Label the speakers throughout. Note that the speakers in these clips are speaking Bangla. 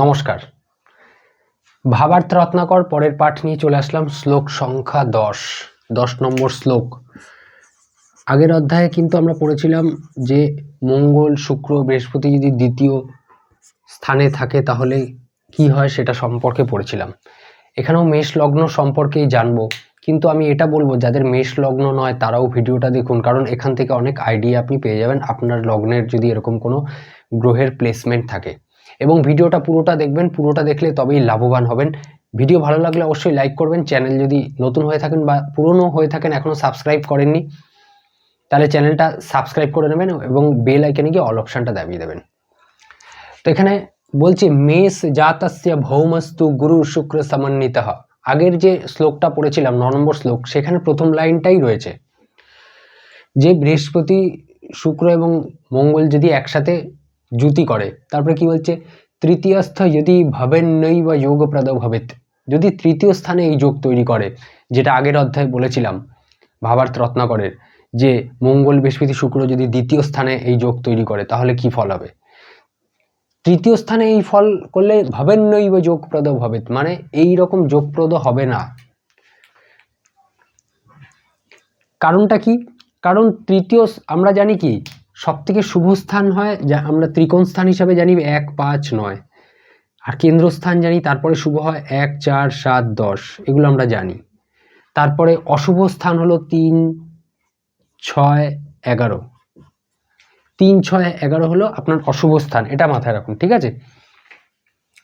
Speaker 1: নমস্কার। ভাবার্থ রত্নাকর পরের পাঠ নিয়ে চলে আসলাম শ্লোক সংখ্যা দশ দশ নম্বর শ্লোক। আগের অধ্যায়ে কিন্তু আমরা পড়েছিলাম যে মঙ্গল, শুক্র, বৃহস্পতি যদি দ্বিতীয় স্থানে থাকে তাহলে কি হয় সেটা সম্পর্কে পড়েছিলাম। এখানেও মেষ লগ্ন সম্পর্কেই জানব, কিন্তু আমি এটা বলব, যাদের মেষ লগ্ন নয় তারাও ভিডিওটা দেখুন, কারণ এখান থেকে অনেক আইডিয়া আপনি পেয়ে যাবেন, আপনার লগ্নের যদি এরকম কোনো গ্রহের প্লেসমেন্ট থাকে। এবং ভিডিওটা পুরোটা দেখবেন, পুরোটা দেখলে তবেই লাভবান হবেন। ভিডিও ভালো লাগলে অবশ্যই লাইক করবেন। চ্যানেল যদি নতুন হয়ে থাকেন বা পুরনো হয়ে থাকেন এখনও সাবস্ক্রাইব করেননি, তাহলে চ্যানেলটা সাবস্ক্রাইব করে নেবেন এবং বেল আইকনে গিয়ে অল অপশানটা দাবিয়ে দেবেন। তো এখানে বলছে, মেষ জাতস্য ভৌমস্তু গুরু শুক্র সমন্বিত। আগের যে শ্লোকটা পড়েছিলাম, ন নম্বর শ্লোক, সেখানে প্রথম লাইনটাই রয়েছে যে বৃহস্পতি, শুক্র এবং মঙ্গল যদি একসাথে জুতি করে। তারপরে কি বলছে? তৃতীয়স্থ যদি ভবেন নই বা যোগপ্রদ ভবেত। যদি তৃতীয় স্থানে এই যোগ তৈরি করে, যেটা আগের অধ্যায়ে বলেছিলাম, ভাবার্থ রত্নাকরের, যে মঙ্গল, বৃহস্পতি, শুক্র যদি দ্বিতীয় স্থানে এই যোগ তৈরি করে, তাহলে কি ফল হবে? তৃতীয় স্থানে এই ফল করলে ভবেন নই বা যোগপ্রদ ভবেত মানে এই রকম যোগপ্রদ হবে না। কারণটা কি? কারণ তৃতীয় আমরা জানি কি? সব থেকে শুভ স্থান হয় যা আমরা ত্রিকোণ স্থান হিসাবে জানি এক, পাঁচ, নয়। আর কেন্দ্রস্থান জানি, তারপরে শুভ হয় এক, চার, সাত, দশ। এগুলো আমরা জানি। তারপরে অশুভ স্থান হলো তিন, ছয়, এগারো। তিন, ছয়, এগারো হলো আপনার অশুভ স্থান। এটা মাথায় রাখুন, ঠিক আছে?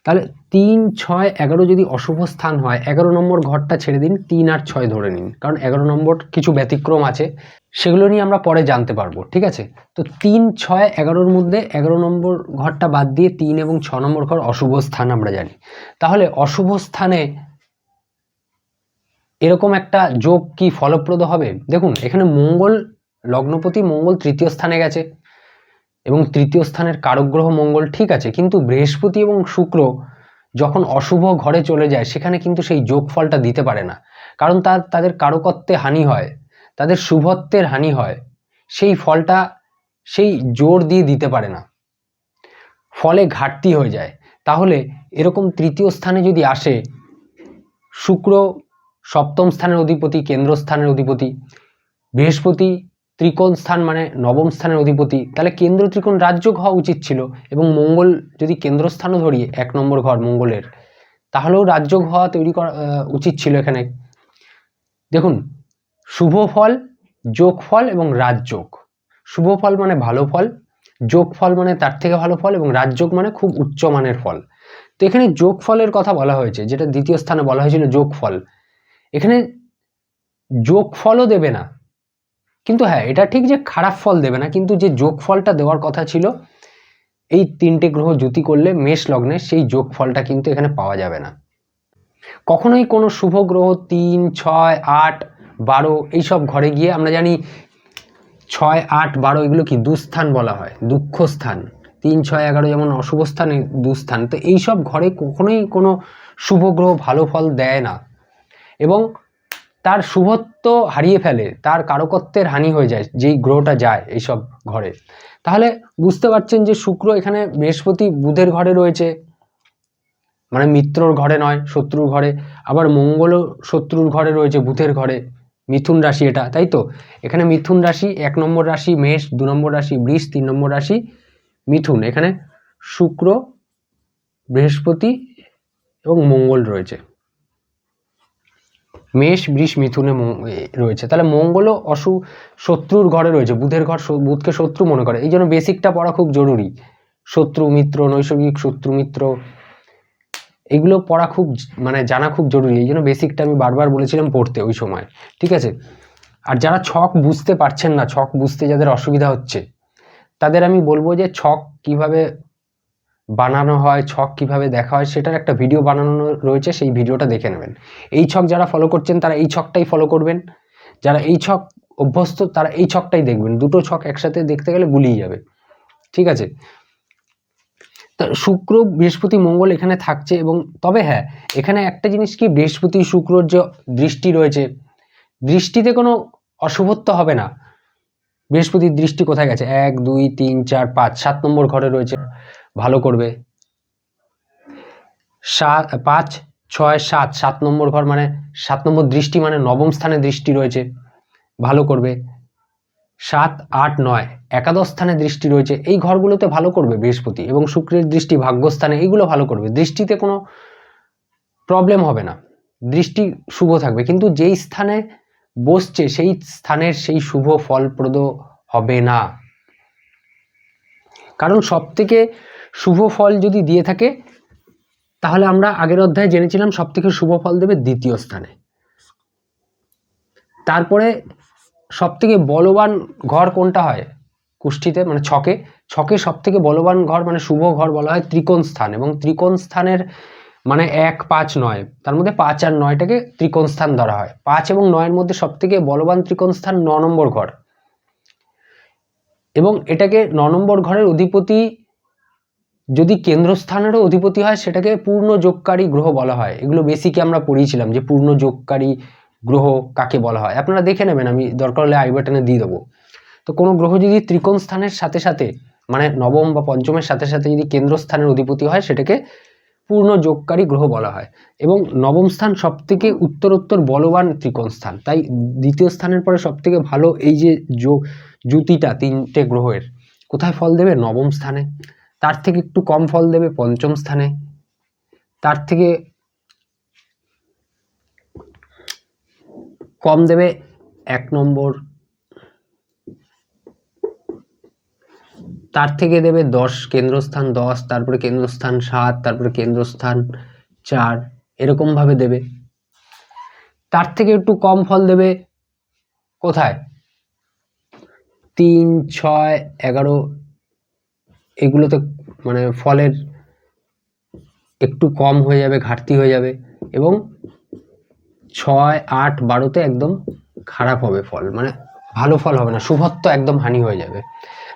Speaker 1: তাহলে তিন, ছয়, এগারো যদি অশুভ স্থান হয়, এগারো নম্বর ঘরটা ছেড়ে দিন, তিন আর ছয় ধরে নিন। কারণ এগারো নম্বর কিছু ব্যতিক্রম আছে, সেগুলো নিয়ে আমরা পরে জানতে পারব, ঠিক আছে? তো তিন, ছয়, এগারোর মধ্যে এগারো নম্বর ঘরটা বাদ দিয়ে তিন এবং ছ নম্বর ঘর অশুভ স্থান আমরা জানি। তাহলে অশুভ স্থানে এরকম একটা যোগ কি ফলপ্রদ হবে? দেখুন, এখানে মঙ্গল, লগ্নপতি মঙ্গল তৃতীয় স্থানে গেছে। এবং তৃতীয় স্থানের কারকগ্রহ মঙ্গল ঠিক আছে, কিন্তু বৃহস্পতি এবং শুক্র যখন অশুভ ঘরে চলে যায়, সেখানে কিন্তু সেই যোগফলটা দিতে পারে না। কারণ তার তাদের কারকত্বে হানি হয়, তাদের শুভত্বের হানি হয়, সেই ফলটা সেই জোর দিয়ে দিতে পারে না। ফলে ঘাটতি হয়ে যায়। তাহলে এরকম তৃতীয় স্থানে যদি আসে, শুক্র সপ্তম স্থানের অধিপতি, কেন্দ্রস্থানের অধিপতি, বৃহস্পতি ত্রিকোণ স্থান মানে নবম স্থানের অধিপতি, তাহলে কেন্দ্র ত্রিকোণ রাজযোগ হওয়া উচিত ছিল এবং মঙ্গল যদি কেন্দ্রস্থানও ধরি, এক নম্বর ঘর মঙ্গলের, তাহলেও রাজযোগ হওয়া তৈরি করা উচিত ছিল এখানে। দেখুন, শুভ ফল, যোগ ফল এবং রাজযোগ। শুভ ফল মানে ভালো ফল, যোগ ফল মানে তার থেকে ভালো ফল এবং রাজযোগ মানে খুব উচ্চমানের ফল। তো এখানে যোগ ফলের কথা বলা হয়েছে, যেটা দ্বিতীয় স্থানে বলা হয়েছিল যোগ ফল। এখানে যোগ ফলও দেবে না কিন্তু হ্যাঁ এটা ঠিক যে খারাপ ফল দেবে না, কিন্তু যে যোগ ফলটা দেওয়ার কথা ছিল, এই তিনটে গ্রহ জ্যোতি করলে মেষ লগ্নে সেই যোগ ফলটা কিন্তু এখানে পাওয়া যাবে না। কখনোই কোনো শুভ গ্রহ তিন, ছয়, আট, বারো এইসব ঘরে গিয়ে আমরা জানি ছয়, আট, বারো এগুলো কি দুস্থান বলা হয় দুঃখ স্থান তিন, ছয়, এগারো যেমন অশুভ স্থানে দুস্থান, তো এইসব ঘরে কখনোই কোনো শুভ গ্রহ ভালো ফল দেয় না। এবং তার শুভত্ব হারিয়ে ফেলে, তার কারকত্বের হানি হয়ে যায়, যেই গ্রহটা যায় এইসব ঘরে। তাহলে বুঝতে পারছেন যে শুক্র এখানে বৃহস্পতি বুধের ঘরে রয়েছে মানে মিত্রর ঘরে নয়, শত্রুর ঘরে। আবার মঙ্গলও শত্রুর ঘরে রয়েছে, বুধের ঘরে। মিথুন রাশি এটা, তাই তো? এখানে মিথুন রাশি, এক নম্বর রাশি, মেষ, দু নম্বর রাশি, বৃষ, তিন নম্বর রাশি, মিথুন। এখানে শুক্র, বৃহস্পতি এবং মঙ্গল রয়েছে। মেষ, বৃষ, মিথুনে রয়েছে। তাহলে মঙ্গলও অশু শত্রুর ঘরে রয়েছে। বুধের ঘর বুধকে শত্রু মনে করে। এই জন্য বেসিকটা পড়া খুব জরুরি। শত্রু, মিত্র, নৈসর্গিক শত্রু, মিত্র, এগুলো পড়া খুব মানে জানা খুব জরুরি। এই জন্য বেসিকটা আমি বারবার বলেছিলাম পড়তে ওই সময়। ঠিক আছে? আর যারা ছক বুঝতে পারছেন না, ছক বুঝতে যাদের অসুবিধা হচ্ছে, তাদের আমি বলব যে ছক কীভাবে বানানো হয়, ছক কীভাবে দেখা হয়, সেটার একটা ভিডিও বানানো রয়েছে, সেই ভিডিওটা দেখে নেবেন। এই ছক যারা ফলো করছেন, তারা এই ছকটাই ফলো করবেন। যারা এই ছক অভ্যস্ত, তারা এই ছকটাই দেখবেন। দুটো ছক একসাথে দেখতে গেলে গুলিয়ে যাবে। ঠিক আছে? শুক্র, বৃহস্পতি, মঙ্গল এখানে থাকছে এবং তবে হ্যাঁ এখানে একটা জিনিস কি, বৃহস্পতি শুক্রর যে দৃষ্টি রয়েছে, দৃষ্টিতে কোনো অশুভত্ব হবে না। বৃহস্পতির দৃষ্টি কোথায় গেছে? এক, দুই, তিন, চার, পাঁচ, সাত নম্বর ঘরে রয়েছে। ভালো করবে। সাত পাঁচ, ছয়, সাত সাত নম্বর ঘর মানে সাত নম্বর দৃষ্টি মানে নবম স্থানে দৃষ্টি রয়েছে, ভালো করবে। সাত, আট, নয়, একাদশ স্থানে দৃষ্টি রয়েছে, এই ঘরগুলোতে ভালো করবে বৃহস্পতি এবং শুক্রের দৃষ্টি ভাগ্যস্থানে, এইগুলো ভালো করবে। দৃষ্টিতে কোনো প্রবলেম হবে না। দৃষ্টি শুভ থাকবে, কিন্তু যেই স্থানে বসছে, সেই স্থানের সেই শুভ ফলপ্রদ হবে না। কারণ সব থেকে শুভ ফল যদি দিয়ে থাকে, তাহলে আমরা আগের অধ্যায়ে জেনেছিলাম সব থেকে শুভ ফল দেবে দ্বিতীয় স্থানে। তারপরে সব থেকে বলবান ঘর কোনটা হয়? কুষ্ঠিতে মানে ছকে। ছকে সব থেকে বলবান ঘর মানে শুভ ঘর বলা হয় ত্রিকোণ স্থান এবং ত্রিকোণ স্থানের মানে এক, পাঁচ, নয়। তার মধ্যে পাঁচ আর নয়টাকে ত্রিকোণ স্থান ধরা হয়। পাঁচ এবং নয়ের মধ্যে সব থেকে বলবান ত্রিকোণ স্থান ন নম্বর ঘর। এবং এটাকে ন নম্বর ঘরের অধিপতি যদি কেন্দ্রস্থানেরও অধিপতি হয়, সেটাকে পূর্ণ যোগকারী গ্রহ বলা হয়। এগুলো বেসিকে আমরা পড়িয়েছিলাম যে পূর্ণ যোগকারী গ্রহ কাকে বলা হয়। আপনারা দেখে নেবেন, আমি দরকার হলে আই বাটনে দিয়ে দেবো। তো কোনো গ্রহ যদি ত্রিকোণ স্থানের সাথে সাথে মানে নবম বা পঞ্চমের সাথে সাথে যদি কেন্দ্রস্থানের অধিপতি হয়, সেটাকে পূর্ণ যোগকারী গ্রহ বলা হয়। এবং নবম স্থান সব থেকে উত্তরোত্তর বলবান ত্রিকোণ স্থান। তাই দ্বিতীয় স্থানের পরে সব থেকে ভালো এই যে যোগ জুতিটা তিনটে গ্রহের, কোথায় ফল দেবে? নবম স্থানে। তার থেকে একটু কম ফল দেবে পঞ্চম স্থানে। তার থেকে কম দেবে এক নম্বর। তার থেকে দেবে দশ, কেন্দ্রস্থান দশ, তারপরে কেন্দ্রস্থান সাত, তারপরে কেন্দ্রস্থান চার এরকমভাবে দেবে। তার থেকে একটু কম ফল দেবে কোথায়? তিন, ছয়, এগারো এগুলোতে মানে ফলের একটু কম হয়ে যাবে, ঘাটতি হয়ে যাবে এবং ছয়, আট, বারোতে একদম খারাপ হবে ফল। মানে ভালো ফল হবে না, শুভত্ব একদম হানি হয়ে যাবে।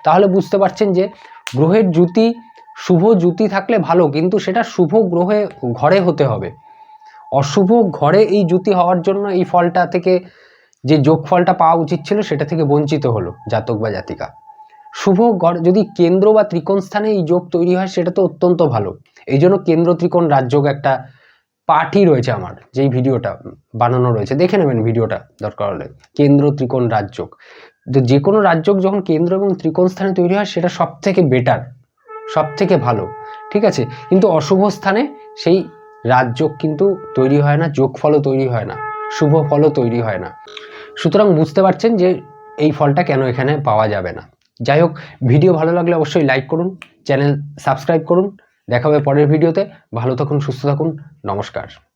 Speaker 1: তাহলে বুঝতে পারছেন যে গ্রহের জ্যুতি, শুভ জ্যুতি থাকলে ভালো, কিন্তু সেটা শুভ গ্রহে, ঘরে হতে হবে। অশুভ ঘরে এই জ্যুতি হওয়ার জন্য এই ফলটা থেকে যে যোগফলটা পাওয়া উচিত ছিল সেটা থেকে বঞ্চিত হলো, জাতক বা জাতিকা। শুভ গড়, যদি কেন্দ্র বা ত্রিকোণ স্থানে এই যোগ তৈরি হয়, সেটা তো অত্যন্ত ভালো। এই জন্য কেন্দ্র ত্রিকোণ রাজযোগ একটা পার্টই রয়েছে আমার, যেই ভিডিওটা বানানো রয়েছে। দেখে নেবেন ভিডিওটা, দরকার হলে। কেন্দ্র ত্রিকোণ রাজযোগ। তো যে কোনো রাজযোগ যখন কেন্দ্র এবং ত্রিকোণ স্থানে তৈরি হয়, সেটা সব থেকে বেটার সব থেকে ভালো, ঠিক আছে? কিন্তু অশুভ স্থানে সেই রাজযোগ কিন্তু তৈরি হয় না, যোগফলও তৈরি হয় না, শুভ ফলও তৈরি হয় না। সুতরাং বুঝতে পারছেন যে এই ফলটা কেন এখানে পাওয়া যাবে না। যাই হোক ভিডিও ভালো লাগলে অবশ্যই লাইক করুন চ্যানেল সাবস্ক্রাইব করুন, দেখা হবে পরের ভিডিওতে, ভালো থাকুন, সুস্থ থাকুন, নমস্কার।